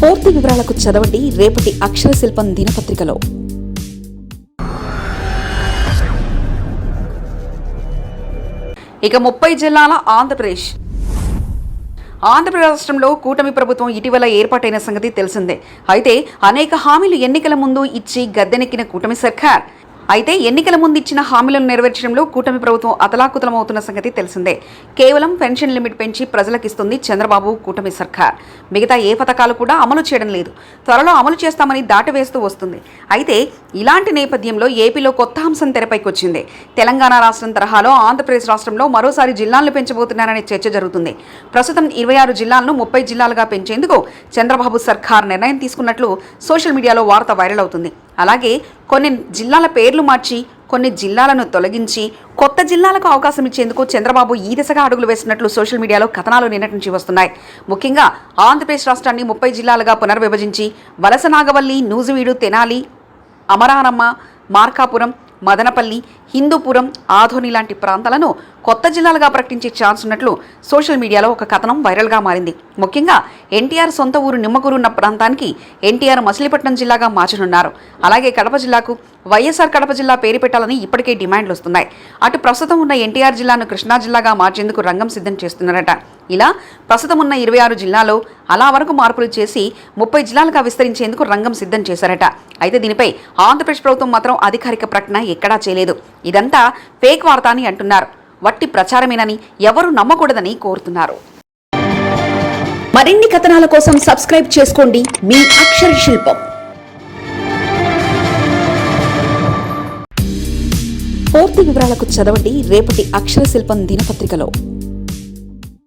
పూర్తి వివరాలకు చదవండి రేపటి అక్షర శిల్పం దినపత్రికలో. ఇక ముప్పై జిల్లాల ఆంధ్రప్రదేశ్. ఆంధ్రప్రదేశ్ రాష్ట్రంలో కూటమి ప్రభుత్వం ఇటీవల ఏర్పాటైన సంగతి తెలిసిందే. అయితే అనేక హామీలు ఎన్నికల ముందు ఇచ్చి గద్దెనెక్కిన కూటమి సర్కార్ అయితే ఎన్నికల ముందు ఇచ్చిన హామీలను నెరవేర్చడంలో కూటమి ప్రభుత్వం అతలాకుతలమవుతున్న సంగతి తెలిసిందే. కేవలం పెన్షన్ లిమిట్ పెంచి ప్రజలకిస్తుంది చంద్రబాబు కూటమి సర్కార్. మిగతా ఏ పథకాలు కూడా అమలు చేయడం లేదు. త్వరలో అమలు చేస్తామని దాటవేస్తూ వస్తుంది. అయితే ఇలాంటి నేపథ్యంలో ఏపీలో కొత్త అంశం తెరపైకి వచ్చింది తెలంగాణ రాష్ట్రం తరహాలో ఆంధ్రప్రదేశ్ రాష్ట్రంలో మరోసారి జిల్లాలను పెంచబోతున్నారనే చర్చ జరుగుతుంది. ప్రస్తుతం ఇరవై ఆరు జిల్లాలను ముప్పై జిల్లాలుగా పెంచేందుకు చంద్రబాబు సర్కార్ నిర్ణయం తీసుకున్నట్లు సోషల్ మీడియాలో వార్త వైరల్ అవుతుంది. అలాగే కొన్ని జిల్లాల పేర్లు మార్చి కొన్ని జిల్లాలను తొలగించి కొత్త జిల్లాలకు అవకాశం ఇచ్చేందుకు చంద్రబాబు ఈ దిశగా అడుగులు వేస్తున్నట్లు సోషల్ మీడియాలో కథనాలు నిన్నటి నుంచి వస్తున్నాయి. ముఖ్యంగా ఆంధ్రప్రదేశ్ రాష్ట్రాన్ని ముప్పై జిల్లాలుగా పునర్విభజించి వలస నాగవల్లి నూజివీడు తెనాలి అమరానమ్మ మార్కాపురం మదనపల్లి హిందూపురం ఆధోని లాంటి ప్రాంతాలను కొత్త జిల్లాలుగా ప్రకటించే ఛాన్స్ ఉన్నట్లు సోషల్ మీడియాలో ఒక కథనం వైరల్గా మారింది. ముఖ్యంగా ఎన్టీఆర్ సొంత ఊరు నిమ్మకూరు ఉన్న ప్రాంతానికి ఎన్టీఆర్ మచిలీపట్నం జిల్లాగా మార్చనున్నారు. అలాగే కడప జిల్లాకు వైఎస్ఆర్ కడప జిల్లా పేరు పెట్టాలని ఇప్పటికే డిమాండ్లు వస్తున్నాయి. అటు ప్రస్తుతం ఉన్న ఎన్టీఆర్ జిల్లాను కృష్ణా జిల్లాగా మార్చేందుకు రంగం సిద్ధం చేస్తున్నారట ఇలా ప్రస్తుతం ఉన్న ఇరవై ఆరు జిల్లాలో అలా వరకు మార్పులు చేసి ముప్పై జిల్లాలుగా విస్తరించేందుకు రంగం సిద్ధం చేశారట. అయితే దీనిపై ఆంధ్రప్రదేశ్ ప్రభుత్వం మాత్రం అధికారిక ప్రకటన ఎక్కడా చేయలేదు. ఇదంతా ఫేక్ వార్త అని అంటున్నారు. వట్టి ప్రచారమేనని ఎవరు నమ్మకూడదని కోరుతున్నారు. మరిన్ని కథనాల కోసం సబ్స్క్రైబ్ చేసుకోండి మీ అక్షర శిల్పం. పూర్తి వివరాలకు చదవండి రేపటి అక్షర శిల్పం దినపత్రికలో.